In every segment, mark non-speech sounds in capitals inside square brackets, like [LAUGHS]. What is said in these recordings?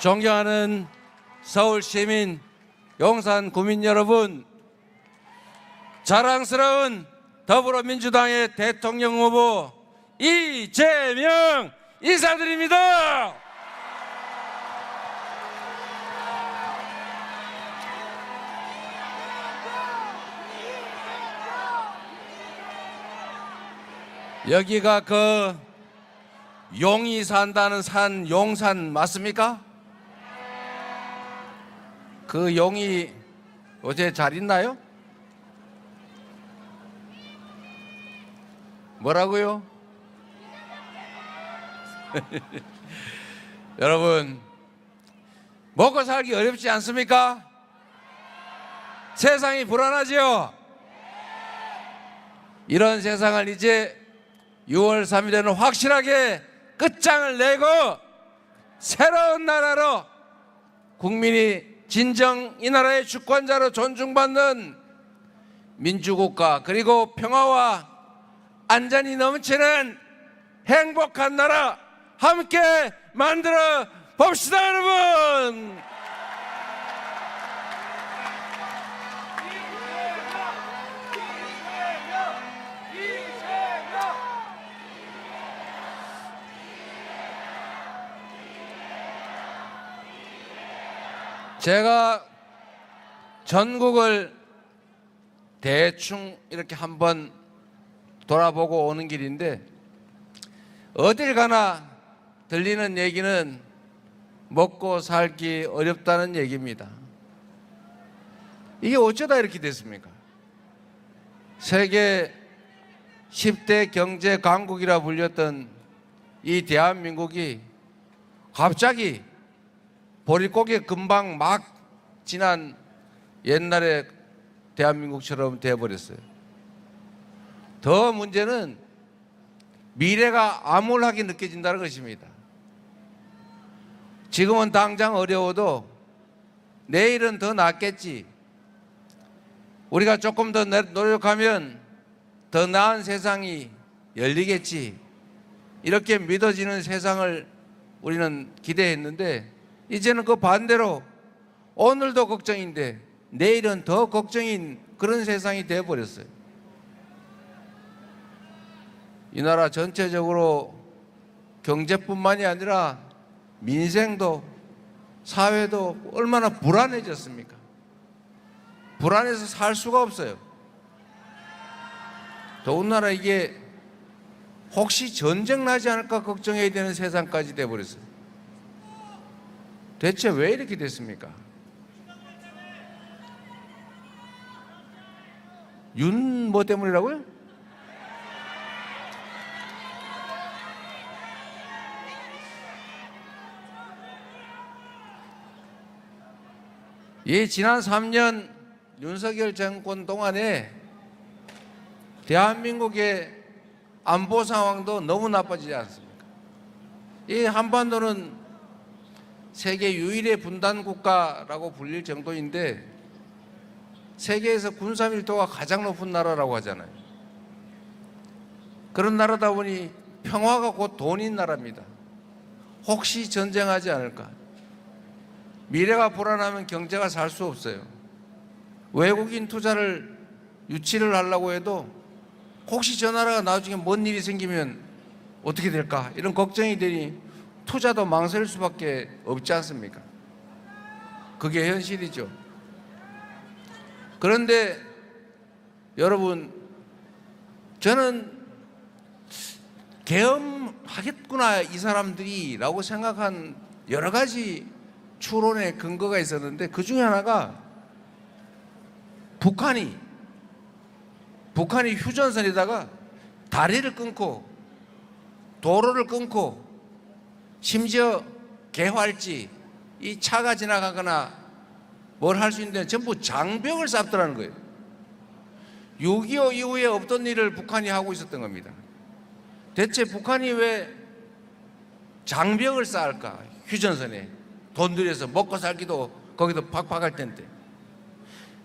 존경하는 서울 시민, 용산 구민 여러분, 자랑스러운 더불어민주당의 대통령 후보 이재명 인사드립니다. 여기가 그 용이 산다는 산 용산 맞습니까? 그 용이 어제 잘 있나요? 뭐라고요? [LAUGHS] 여러분 먹고 살기 어렵지 않습니까? 세상이 불안하지요? 이런 세상을 이제 6월 3일에는 확실하게 끝장을 내고 새로운 나라로 국민이 진정 이 나라의 주권자로 존중받는 민주국가 그리고 평화와 안전이 넘치는 행복한 나라 함께 만들어 봅시다 여러분 제가 전국을 대충 이렇게 한번 돌아보고 오는 길인데 어딜 가나 들리는 얘기는 먹고 살기 어렵다는 얘기입니다. 이게 어쩌다 이렇게 됐습니까? 세계 10대 경제 강국이라 불렸던 이 대한민국이 갑자기 보릿고개 금방 막 지난 옛날의 대한민국처럼 돼버렸어요. 더 문제는 미래가 암울하게 느껴진다는 것입니다. 지금은 당장 어려워도 내일은 더 낫겠지. 우리가 조금 더 노력하면 더 나은 세상이 열리겠지. 이렇게 믿어지는 세상을 우리는 기대했는데 이제는 그 반대로 오늘도 걱정인데 내일은 더 걱정인 그런 세상이 되어 버렸어요. 이 나라 전체적으로 경제뿐만이 아니라 민생도 사회도 얼마나 불안해졌습니까? 불안해서 살 수가 없어요. 더군다나 이게 혹시 전쟁 나지 않을까 걱정해야 되는 세상까지 돼 버렸어요. 대체 왜 이렇게 됐습니까? 윤 뭐 때문이라고요? 이 지난 3년 윤석열 정권 동안에 대한민국의 안보 상황도 너무 나빠지지 않습니까? 이 한반도는 세계 유일의 분단 국가라고 불릴 정도인데 세계에서 군사 밀도가 가장 높은 나라라고 하잖아요. 그런 나라다 보니 평화가 곧 돈인 나라입니다. 혹시 전쟁하지 않을까? 미래가 불안하면 경제가 살 수 없어요. 외국인 투자를 유치를 하려고 해도 혹시 저 나라가 나중에 뭔 일이 생기면 어떻게 될까? 이런 걱정이 되니 투자도 망설일 수밖에 없지 않습니까? 그게 현실이죠. 그런데 여러분, 저는 계엄하겠구나 이 사람들이라고 생각한 여러 가지 추론의 근거가 있었는데 그 중에 하나가 북한이 북한이 휴전선에다가 다리를 끊고 도로를 끊고 심지어 개활지 이 차가 지나가거나 뭘 할 수 있는데 전부 장벽을 쌓더라는 거예요. 6.25 이후에 없던 일을 북한이 하고 있었던 겁니다. 대체 북한이 왜 장벽을 쌓을까? 휴전선에 돈 들여서 먹고 살기도 거기도 팍팍할 텐데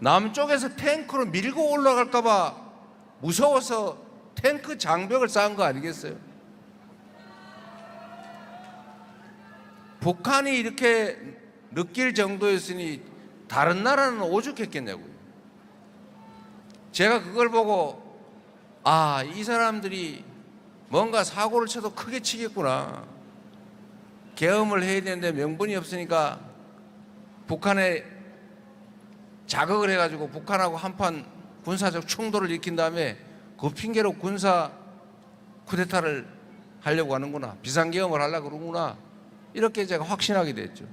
남쪽에서 탱크로 밀고 올라갈까봐 무서워서 탱크 장벽을 쌓은 거 아니겠어요? 북한이 이렇게 느낄 정도였으니 다른 나라는 오죽했겠냐고요. 제가 그걸 보고 아, 이 사람들이 뭔가 사고를 쳐도 크게 치겠구나. 계엄을 해야 되는데 명분이 없으니까 북한에 자극을 해가지고 북한하고 한판 군사적 충돌을 일으킨 다음에 그 핑계로 군사 쿠데타를 하려고 하는구나. 비상계엄을 하려고 그러구나. 이렇게 제가 확신하게 됐죠.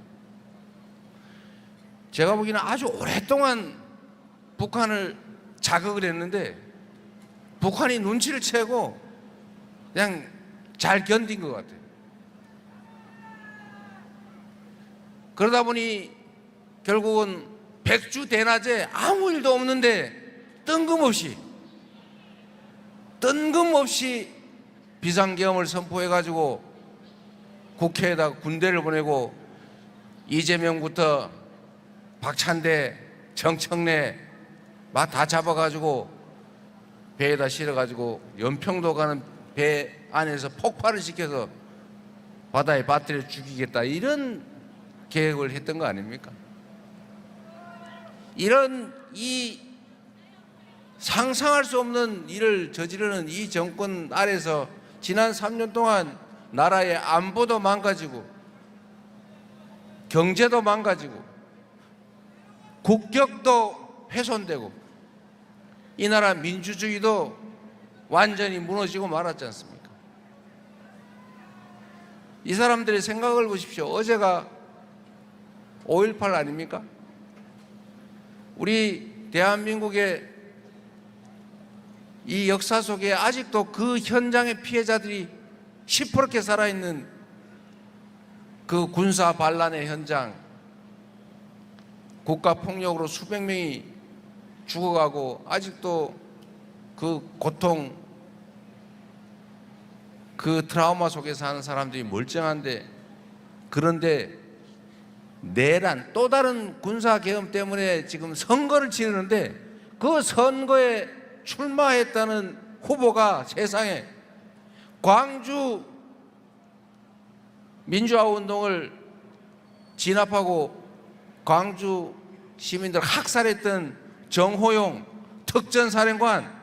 제가 보기에는 아주 오랫동안 북한을 자극을 했는데 북한이 눈치를 채고 그냥 잘 견딘 것 같아요. 그러다 보니 결국은 백주 대낮에 아무 일도 없는데 뜬금없이 뜬금없이 비상계엄을 선포해 가지고 국회에다 군대를 보내고 이재명부터 박찬대, 정청래 막 다 잡아가지고 배에다 실어가지고 연평도 가는 배 안에서 폭발을 시켜서 바다에 빠뜨려 죽이겠다 이런 계획을 했던 거 아닙니까? 이런 이 상상할 수 없는 일을 저지르는 이 정권 아래서 지난 3년 동안 나라의 안보도 망가지고 경제도 망가지고 국격도 훼손되고 이 나라 민주주의도 완전히 무너지고 말았지 않습니까? 이 사람들의 생각을 보십시오. 어제가 5.18 아닙니까? 우리 대한민국의 이 역사 속에 아직도 그 현장의 피해자들이 시퍼렇게 살아있는 그 군사 반란의 현장, 국가 폭력으로 수백 명이 죽어가고 아직도 그 고통, 그 트라우마 속에 사는 사람들이 멀쩡한데 그런데 내란 또 다른 군사 계엄 때문에 지금 선거를 치르는데 그 선거에 출마했다는 후보가 세상에 광주 민주화 운동을 진압하고 광주 시민들 학살했던 정호용 특전사령관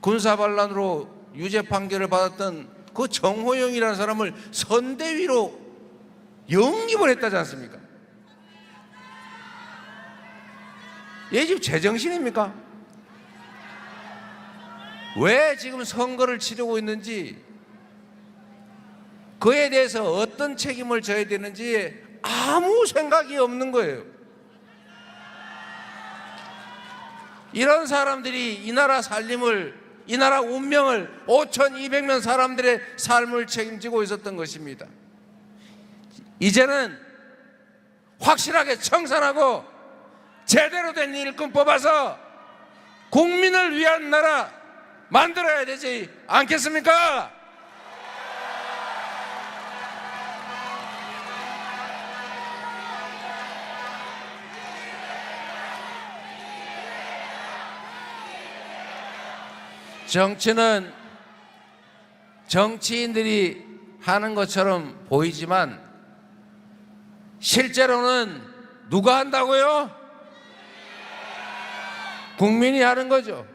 군사반란으로 유죄 판결을 받았던 그 정호용이라는 사람을 선대위로 영입을 했다지 않습니까? 얘 지금 제정신입니까? 왜 지금 선거를 치르고 있는지 그에 대해서 어떤 책임을 져야 되는지 아무 생각이 없는 거예요. 이런 사람들이 이 나라 살림을 이 나라 운명을 5,200명 사람들의 삶을 책임지고 있었던 것입니다. 이제는 확실하게 청산하고 제대로 된 일꾼 뽑아서 국민을 위한 나라 만들어야 되지 않겠습니까? 정치는 정치인들이 하는 것처럼 보이지만 실제로는 누가 한다고요? 국민이 하는 거죠.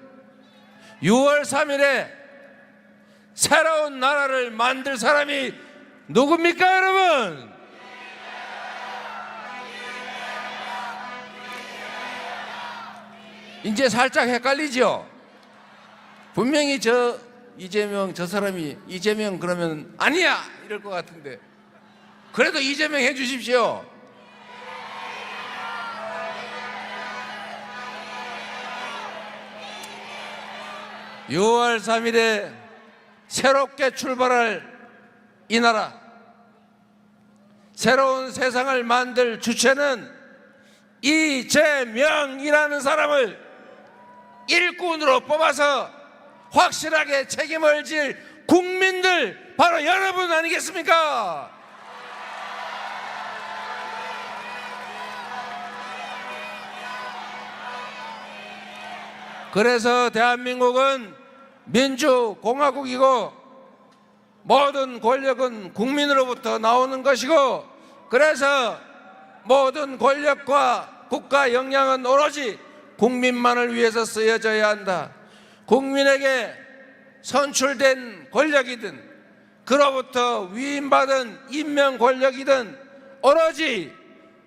6월 3일에 새로운 나라를 만들 사람이 누굽니까, 여러분? 이제 살짝 헷갈리죠? 분명히 저 이재명 저 사람이 이재명 그러면 아니야 이럴 것 같은데 그래도 이재명 해 주십시오. (6월 3일에) 새롭게 출발할 이 나라 새로운 세상을 만들 주체는 이재명이라는 사람을 일꾼으로 뽑아서 확실하게 책임을 질 국민들 바로 여러분 아니겠습니까? 그래서 대한민국은 민주공화국이고 모든 권력은 국민으로부터 나오는 것이고 그래서 모든 권력과 국가 역량은 오로지 국민만을 위해서 쓰여져야 한다. 국민에게 선출된 권력이든 그로부터 위임받은 임명 권력이든 오로지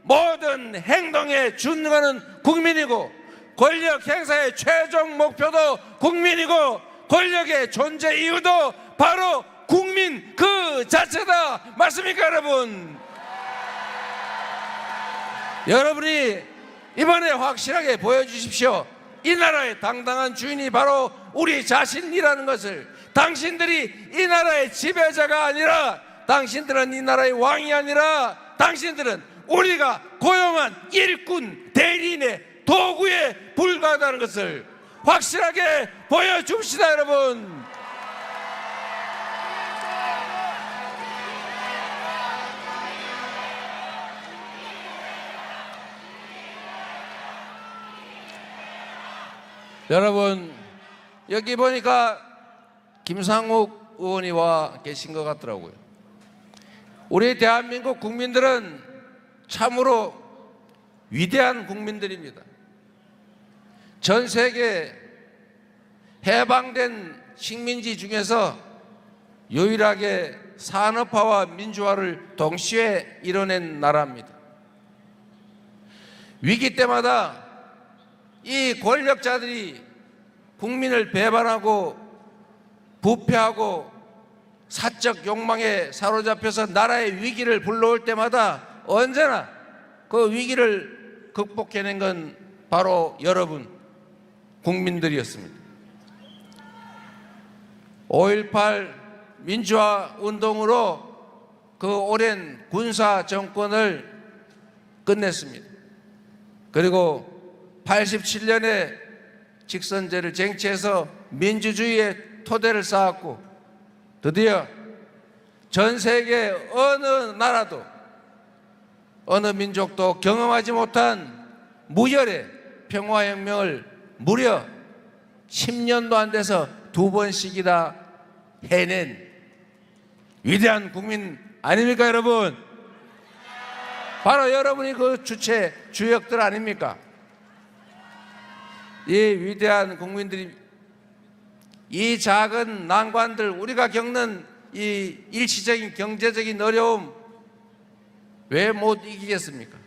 모든 행동에 준거는 국민이고 권력 행사의 최종 목표도 국민이고 권력의 존재 이유도 바로 국민 그 자체다. 맞습니까 여러분? 여러분이 이번에 확실하게 보여주십시오. 이 나라의 당당한 주인이 바로 우리 자신이라는 것을. 당신들이 이 나라의 지배자가 아니라 당신들은 이 나라의 왕이 아니라 당신들은 우리가 고용한 일꾼 대리인의 도구에 불과하다는 것을 확실하게 보여줍시다 여러분 여러분 여기 보니까 김상욱 의원이 와 계신 것 같더라고요. 우리 대한민국 국민들은 참으로 위대한 국민들입니다. 전 세계 해방된 식민지 중에서 유일하게 산업화와 민주화를 동시에 이뤄낸 나라입니다. 위기 때마다 이 권력자들이 국민을 배반하고 부패하고 사적 욕망에 사로잡혀서 나라의 위기를 불러올 때마다 언제나 그 위기를 극복해낸 건 바로 여러분 국민들이었습니다. 5.18 민주화 운동으로 그 오랜 군사 정권을 끝냈습니다. 그리고 87년에 직선제를 쟁취해서 민주주의의 토대를 쌓았고 드디어 전 세계 어느 나라도 어느 민족도 경험하지 못한 무혈의 평화혁명을 무려 10년도 안 돼서 두 번씩이나 해낸 위대한 국민 아닙니까 여러분? 바로 여러분이 그 주체 주역들 아닙니까? 이 위대한 국민들이 이 작은 난관들 우리가 겪는 이 일시적인 경제적인 어려움 왜 못 이기겠습니까?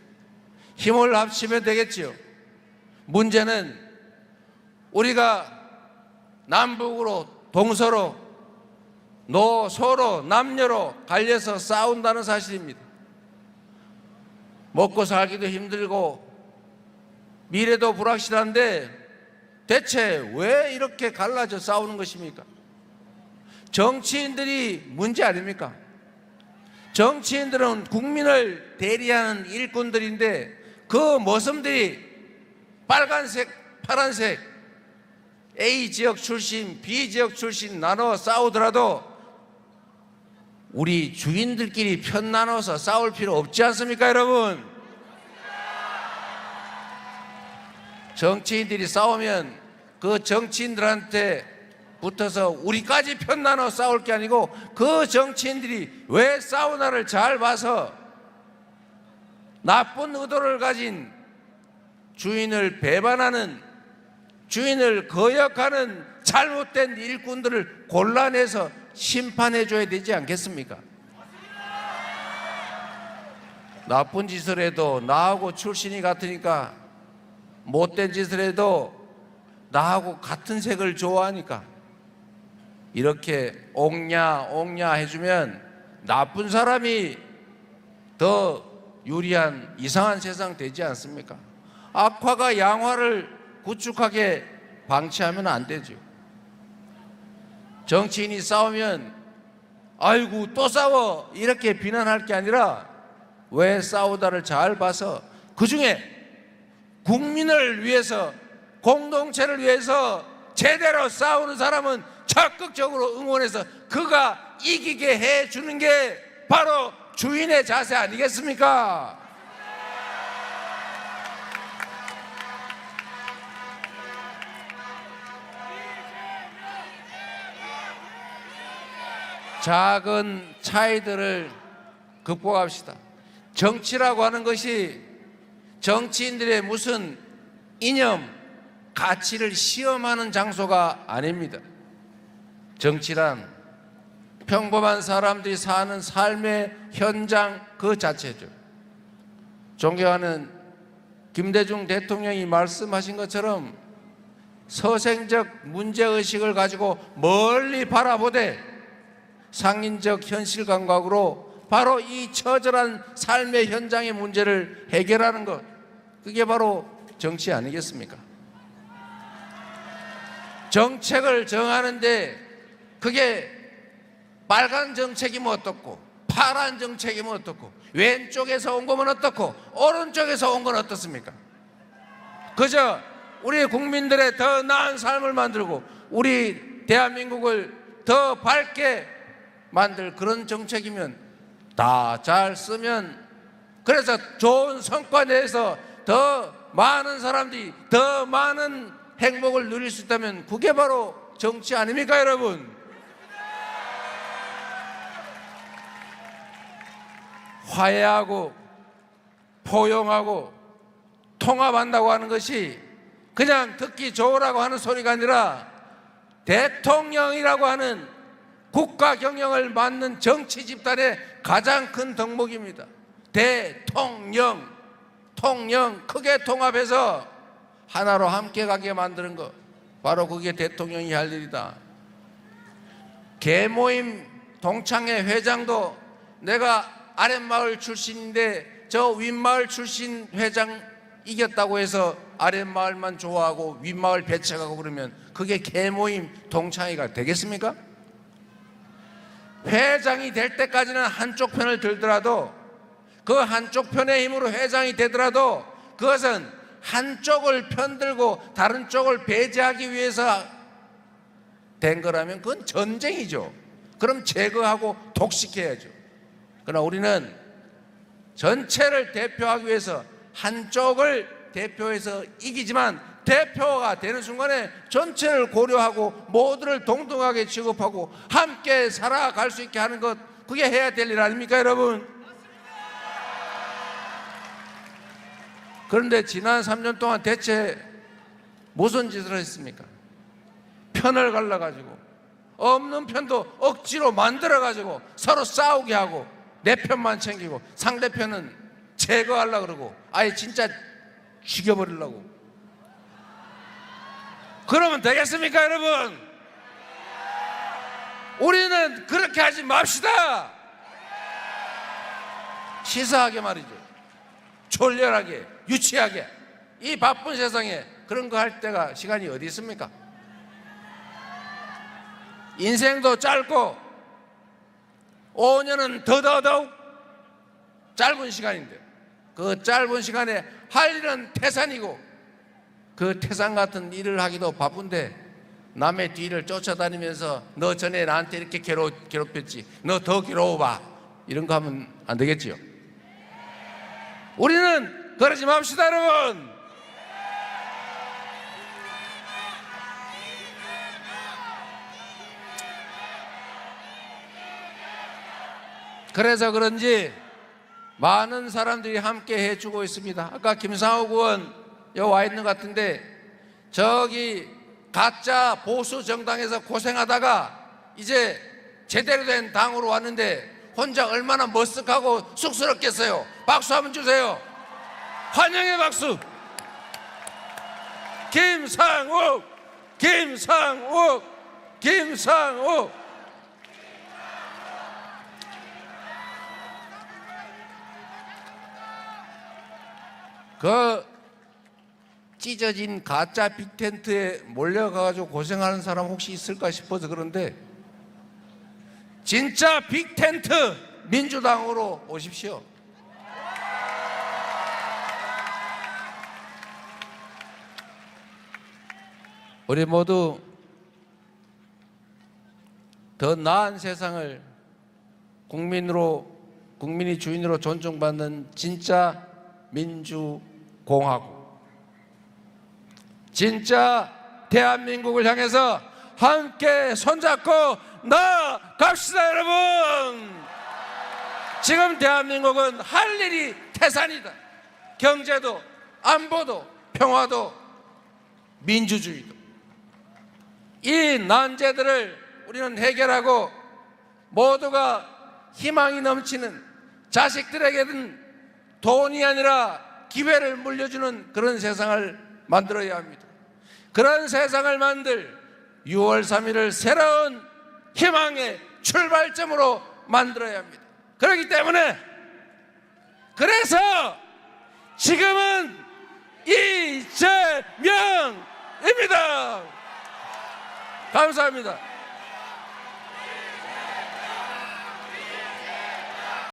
힘을 합치면 되겠지요. 문제는 우리가 남북으로 동서로 노소로 남녀로 갈려서 싸운다는 사실입니다. 먹고 살기도 힘들고 미래도 불확실한데 대체 왜 이렇게 갈라져 싸우는 것입니까? 정치인들이 문제 아닙니까? 정치인들은 국민을 대리하는 일꾼들인데 그 모습들이 빨간색, 파란색, A 지역 출신, B 지역 출신 나눠 싸우더라도 우리 주인들끼리 편 나눠서 싸울 필요 없지 않습니까, 여러분? 정치인들이 싸우면 그 정치인들한테 붙어서 우리까지 편 나눠 싸울 게 아니고 그 정치인들이 왜 싸우나를 잘 봐서 나쁜 의도를 가진 주인을 배반하는 주인을 거역하는 잘못된 일꾼들을 골라내서 심판해 줘야 되지 않겠습니까? 나쁜 짓을 해도 나하고 출신이 같으니까 못된 짓을 해도 나하고 같은 색을 좋아하니까 이렇게 옥냐 옥냐 해주면 나쁜 사람이 더 유리한 이상한 세상 되지 않습니까? 악화가 양화를 구축하게 방치하면 안 되죠. 정치인이 싸우면 아이고 또 싸워 이렇게 비난할 게 아니라 왜 싸우다를 잘 봐서 그 중에 국민을 위해서 공동체를 위해서 제대로 싸우는 사람은 적극적으로 응원해서 그가 이기게 해 주는 게 바로 주인의 자세 아니겠습니까? 작은 차이들을 극복합시다. 정치라고 하는 것이 정치인들의 무슨 이념, 가치를 시험하는 장소가 아닙니다. 정치란 평범한 사람들이 사는 삶의 현장 그 자체죠. 존경하는 김대중 대통령이 말씀하신 것처럼 서생적 문제의식을 가지고 멀리 바라보되 상인적 현실 감각으로 바로 이 처절한 삶의 현장의 문제를 해결하는 것 그게 바로 정치 아니겠습니까? 정책을 정하는데 그게 빨간 정책이면 어떻고 파란 정책이면 어떻고 왼쪽에서 온 거면 어떻고 오른쪽에서 온 건 어떻습니까? 그저 우리 국민들의 더 나은 삶을 만들고 우리 대한민국을 더 밝게 만들 그런 정책이면 다 잘 쓰면 그래서 좋은 성과 내서 더 많은 사람들이 더 많은 행복을 누릴 수 있다면 그게 바로 정치 아닙니까 여러분? 화해하고 포용하고 통합한다고 하는 것이 그냥 듣기 좋으라고 하는 소리가 아니라 대통령이라고 하는 국가 경영을 맡는 정치 집단의 가장 큰 덕목입니다. 대통령, 통령 크게 통합해서 하나로 함께 가게 만드는 것 바로 그게 대통령이 할 일이다. 개모임 동창회 회장도 내가 아랫마을 출신인데 저 윗마을 출신 회장 이겼다고 해서 아랫마을만 좋아하고 윗마을 배척하고 그러면 그게 개모임 동창회가 되겠습니까? 회장이 될 때까지는 한쪽 편을 들더라도 그 한쪽 편의 힘으로 회장이 되더라도 그것은 한쪽을 편들고 다른 쪽을 배제하기 위해서 된 거라면 그건 전쟁이죠. 그럼 제거하고 독식해야죠. 그러나 우리는 전체를 대표하기 위해서 한쪽을 대표해서 이기지만 대표가 되는 순간에 전체를 고려하고 모두를 동등하게 취급하고 함께 살아갈 수 있게 하는 것 그게 해야 될 일 아닙니까 여러분? 그런데 지난 3년 동안 대체 무슨 짓을 했습니까? 편을 갈라가지고 없는 편도 억지로 만들어가지고 서로 싸우게 하고 내 편만 챙기고 상대편은 제거하려고 그러고 아예 진짜 죽여버리려고 그러면 되겠습니까 여러분? 우리는 그렇게 하지 맙시다 시사하게 말이죠 졸렬하게 유치하게 이 바쁜 세상에 그런 거 할 때가 시간이 어디 있습니까? 인생도 짧고 5년은 더더더욱 짧은 시간인데 그 짧은 시간에 할 일은 태산이고 그 태산 같은 일을 하기도 바쁜데 남의 뒤를 쫓아다니면서 너 전에 나한테 이렇게 괴롭, 괴롭혔지. 너 더 괴로워봐. 이런 거 하면 안 되겠지요? 우리는 그러지 맙시다 여러분. 그래서 그런지 많은 사람들이 함께 해주고 있습니다. 아까 김상욱 의원 여기 와 있는 것 같은데 저기 가짜 보수 정당에서 고생하다가 이제 제대로 된 당으로 왔는데 혼자 얼마나 머쓱하고 쑥스럽겠어요. 박수 한번 주세요. 환영의 박수. 김상욱, 김상욱, 김상욱. 그 찢어진 가짜 빅텐트에 몰려가가지고 고생하는 사람 혹시 있을까 싶어서 그런데 진짜 빅텐트 민주당으로 오십시오. 우리 모두 더 나은 세상을 국민으로 국민이 주인으로 존중받는 진짜 민주공화국 진짜 대한민국을 향해서 함께 손잡고 나갑시다 여러분! 지금 대한민국은 할 일이 태산이다. 경제도 안보도 평화도 민주주의도. 이 난제들을 우리는 해결하고 모두가 희망이 넘치는 자식들에게는 돈이 아니라 기회를 물려주는 그런 세상을 만들어야 합니다. 그런 세상을 만들 6월 3일을 새로운 희망의 출발점으로 만들어야 합니다. 그렇기 때문에 그래서 지금은 이재명입니다. 감사합니다.